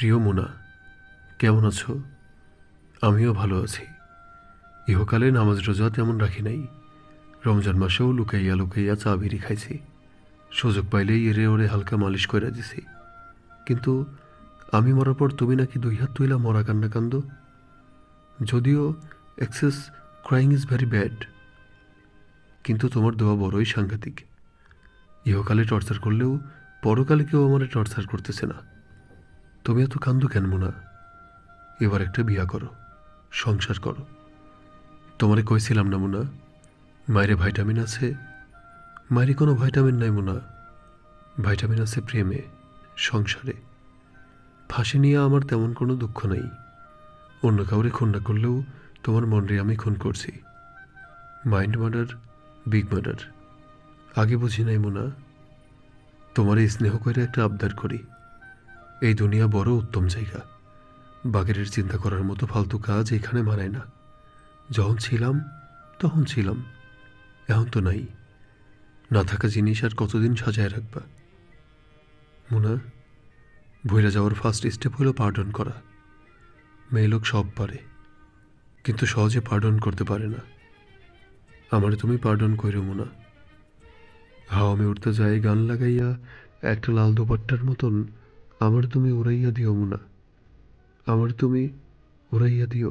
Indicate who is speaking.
Speaker 1: প্রিয় মোনা, কেমন আছো? আমিও ভালো আছি। ইহকালে নামাজ রোজা তেমন রাখি নাই। রমজান মাসেও লুকাইয়া লুকাইয়া চা বিড়ি খাইছি। সুযোগ পাইলেই এরে ওরে হালকা মালিশ করে দিছি। কিন্তু আমি মরার পর তুমি নাকি দুই হাত তুইলা মরা কান্না কান্দ যদিও excess crying is very bad কিন্তু তোমার দোয়া বড়ই সাংঘাতিক। ইহকালে টর্চার করলেও পরকালে কেউ আমার টর্চার করতেছে না। তুমি এত কান্দো কেন, মোনা? এবার একটা বিয়া করো, সংসার করো। তোমারে কইছিলাম না, মোনা, মায়েরে ভাইটামিন আছে। মায়ের কোনো ভাইটামিন নাই, মোনা। ভাইটামিন আছে প্রেমে, সংসারে। ফাঁসি নিয়ে আমার তেমন কোনো দুঃখ নেই। অন্য কাউরে খুন না করলেও তোমার মনরে আমি খুন করছি। Mind murder, big murder. আগে বুঝি নাই, মোনা, তোমার স্নেহ করে একটা আবদার করি। এই দুনিয়া বড় উত্তম জায়গা। বাগেরের চিন্তা করার মতো ফালতু কাজ এখানে মানায় না। যখন ছিলাম, তখন ছিলাম। এখন তো নাই। না থাকা জিনিস আর কতদিন সাজায় রাখবা? মুনা ভইরা যাওয়ার ফার্স্ট স্টেপ হলো পার্ডন করা। মেয়ে লোক সব পারে, কিন্তু সহজে পার্ডন করতে পারে না। আমার তুমি পার্ডন কইরো মুনা। হাওয়া আমি উড়তে যাই গান লাগাইয়া একটা লাল দোপাট্টার মতন আমার তুমি উড়াইয়া দিও মুনা। আমার তুমি উড়াইয়া দিও।